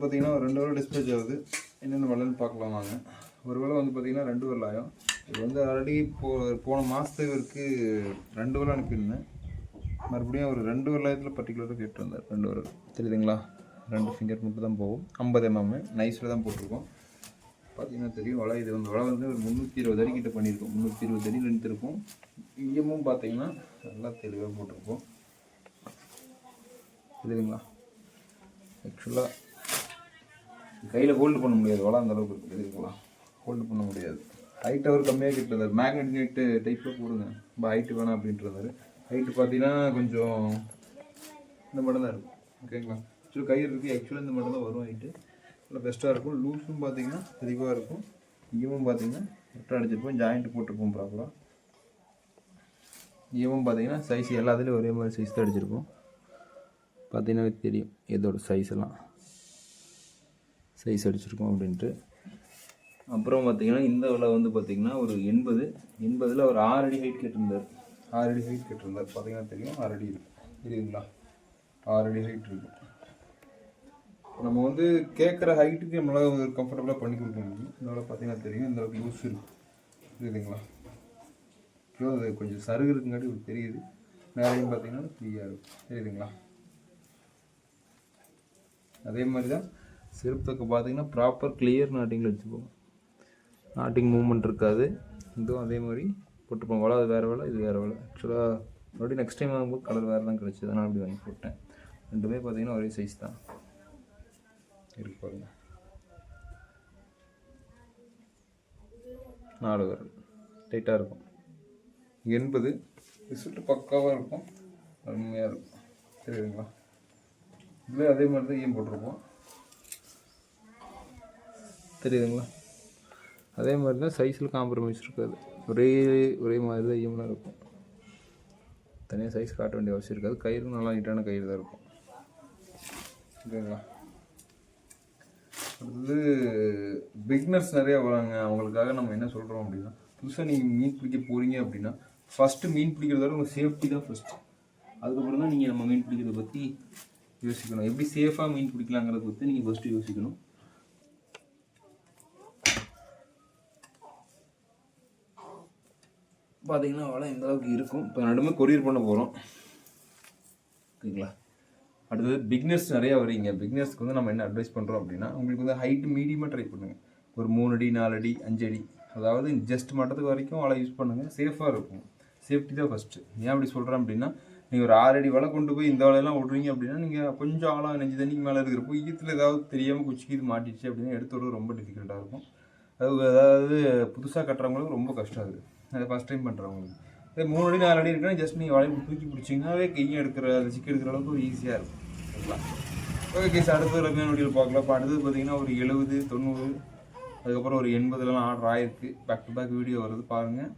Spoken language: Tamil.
பார்த்தீங்கன்னா ஒரு ரெண்டு வரை டிஸ்பேச் ஆகுது. என்னென்ன வரலன்னு பார்க்கலாம் வாங்க. ஒரு வேளை வந்து பார்த்தீங்கன்னா ரெண்டு வரல ஆகும் இது வந்து ஆல்ரெடி போ போன மாதத்துக்கு ரெண்டு வரலாம் அனுப்பியிருந்தேன். மறுபடியும் ஒரு ரெண்டு வரலாயத்தில் பர்டிகுலராக கேட்டு வந்தார். ரெண்டு வரல் தெரியுதுங்களா? ரெண்டு ஃபிங்கர் மட்டும் தான் போகும். ஐம்பது எம்எம் நைஸில் தான் போட்டிருக்கோம். பார்த்தீங்கன்னா தெரியும். வலை இது வந்து வலை வந்து ஒரு முந்நூற்றி இருபது அடி கிட்ட பண்ணியிருக்கோம். முந்நூற்றி இருபது அடி லென்த் இருக்கும் இங்கமும் பார்த்தீங்கன்னா நல்லா தெளிவாக போட்டிருக்கோம். தெரியுதுங்களா? ஆக்சுவலாக கையில் ஹோல்டு பண்ண முடியாது. வலை அந்த அளவுக்கு இருக்குது இதுக்கெல்லாம் ஹோல்டு பண்ண முடியாது. ஹைட் அவர் கம்மியாக கிட்டது மேக்னெட் நீட்டு டைப்பில் போடுங்க. ரொம்ப ஹைட்டு வேணாம் அப்படின்ட்டு ஹைட்டு பார்த்தீங்கன்னா கொஞ்சம் இந்த மட்டும் தான் இருக்கும். ஓகேங்களா ஆக்சுவலி கயிறு இருக்குது ஆக்சுவலாக இந்த மட்டும் தான் வரும் ஹைட்டு நல்லா பெஸ்ட்டாக இருக்கும். லூஸும் பார்த்தீங்கன்னா தெளிவாக இருக்கும். ஈவும் பார்த்தீங்கன்னா கரெக்டாக அடிச்சிருப்போம். ஜாயிண்ட் போட்டிருப்போம் ப்ராப்பராக ஈவும் பார்த்தீங்கன்னா சைஸ் எல்லாத்துலேயும் ஒரே மாதிரி சைஸ் தான் அடிச்சிருப்போம். பார்த்தீங்கன்னா தெரியும். இதோட சைஸ் எல்லாம். சைஸ் அடிச்சிருக்கோம் அப்படின்ட்டு. அப்புறம் பார்த்தீங்கன்னா இந்த விலை வந்து பார்த்திங்கன்னா ஒரு எண்பது. எண்பதில் ஒரு ஆறு அடி ஹைட் கேட்டிருந்தார். ஆறு அடி ஹைட் கேட்டிருந்தார். பார்த்தீங்கன்னா தெரியும் ஆறு அடி இருக்கும் தெரியுங்களா ஆறு அடி ஹைட் இருக்கும் நம்ம வந்து கேட்குற ஹைட்டுக்கு நம்மளால் ஒரு கம்ஃபர்டபுளாக பண்ணி கொடுக்க முடியும். இதோட பார்த்தீங்கன்னா தெரியும். இந்த அளவுக்கு லூஸ் இருக்கும் தெரியுதுங்களா இப்போ அது கொஞ்சம் சருகு இருக்குங்காட்டி உங்களுக்கு தெரியுது. மேலேயும் பார்த்தீங்கன்னா ஃப்ரீயாக இருக்கும். தெரியுதுங்களா அதே மாதிரி தான் சிறப்புக்கு பார்த்தீங்கன்னா ப்ராப்பர் கிளியர் நாட்டிங்கில் வச்சுப்போம். நாட்டிங் மூவ்மெண்ட் இருக்காது. இதுவும் அதே மாதிரி போட்டுப்போம். வலை அது வேறு வேலை இது வேறு வேலை. ஆக்சுவலாக மறுபடியும் நெக்ஸ்ட் டைம் வாங்கும்போது கலர் வேறு தான் கிடச்சிது. அதனால் அப்படி வாங்கி போட்டேன். ரெண்டுமே பார்த்தீங்கன்னா ஒரே சைஸ் தான். இருக்கு பாருங்க. நாலு விரல். டைட்டாக இருக்கும். எண்பது. ரிசல்ட் பக்காவாக இருக்கும். அருமையாக இருக்கும். சரிங்களா இதுலேயே அதே மாதிரி தான் ஏன் போட்டிருப்போம். தெரியுதுங்களா? அதே மாதிரி தான் சைஸில் காம்ப்ரமைஸ் இருக்காது. ஒரே ஒரே மாதிரி தான் ஈயம்லாம் இருக்கும். தனியாக சைஸ் காட்ட வேண்டிய அவசியம் இருக்காது. கயிறு நல்லா நீட்டான கயிறு தான் இருக்கும். ஓகேங்களா அடுத்தது பிக்னர்ஸ் நிறையா வராங்க. அவங்களுக்காக நம்ம என்ன சொல்கிறோம் அப்படின்னா புதுசாக நீங்கள் மீன் பிடிக்க போகிறீங்க அப்படின்னா ஃபஸ்ட்டு மீன் பிடிக்கிறதோட உங்கள் சேஃப்டி தான் ஃபஸ்ட்டு அதுக்கப்புறம் தான் நீங்கள் நம்ம மீன் பிடிக்கிறத பற்றி யோசிக்கணும். எப்படி சேஃபாக மீன் பிடிக்கலாங்கிறத பற்றி நீங்கள் ஃபஸ்ட்டு யோசிக்கணும். பார்த்தீங்கன்னா வலை இந்த அளவுக்கு இருக்கும். இப்போ நடுமே கொரியர் பண்ண போகிறோம் ஓகேங்களா? அடுத்தது பிக்னஸ் நிறையா வரீங்க பிக்னஸ்க்கு வந்து நம்ம என்ன அட்வைஸ் பண்ணுறோம் அப்படின்னா உங்களுக்கு வந்து ஹைட் மீடியமாக ட்ரை பண்ணுங்கள் ஒரு மூணு அடி நாலு அடி அஞ்சு அடி. அதாவது ஜஸ்ட் மட்டத்துக்கு வரைக்கும் வலை யூஸ் பண்ணுங்கள் சேஃபாக இருக்கும். சேஃப்டி தான் ஃபஸ்ட்டு ஏன் அப்படி சொல்கிறேன் அப்படின்னா நீங்கள் ஒரு ஆறு அடி வலை கொண்டு போய் இந்த வலையெல்லாம் விட்றீங்க அப்படின்னா நீங்கள் கொஞ்சம் ஆழம் நெஞ்சு தண்ணிக்கு மேலே இருக்கிறப்போ ஈயத்தில் ஏதாவது தெரியாமல் குச்சிக்கு இது மாட்டிடுச்சு அப்படின்னா எடுத்து விட ரொம்ப டிஃபிகல்ட்டாக இருக்கும். அது அதாவது புதுசாக கட்டுறவங்களுக்கு ரொம்ப கஷ்டம் அது. அது ஃபஸ்ட் டைம் பண்ணுறவங்களுக்கு இதே மூணு அடி நாலு அடி இருக்குன்னா ஜஸ்ட் நீங்கள் வளைவு தூக்கி பிடிச்சிங்கனாவே கையும் எடுக்கிற அது சிக்கி எடுக்கிற அளவுக்கு ஒரு ஈஸியாக இருக்கும். ஓகேங்களா ஓகே கேஸ் அடுத்த ரம்மியான வீடியோ பார்க்கலாம். இப்போ அடுத்தது பார்த்தீங்கன்னா ஒரு எழுபது தொண்ணூறு அதுக்கப்புறம் ஒரு எண்பதுலாம் ஆர்டர் ஆயிருக்கு. பேக் டு பேக் வீடியோ வருது பாருங்கள்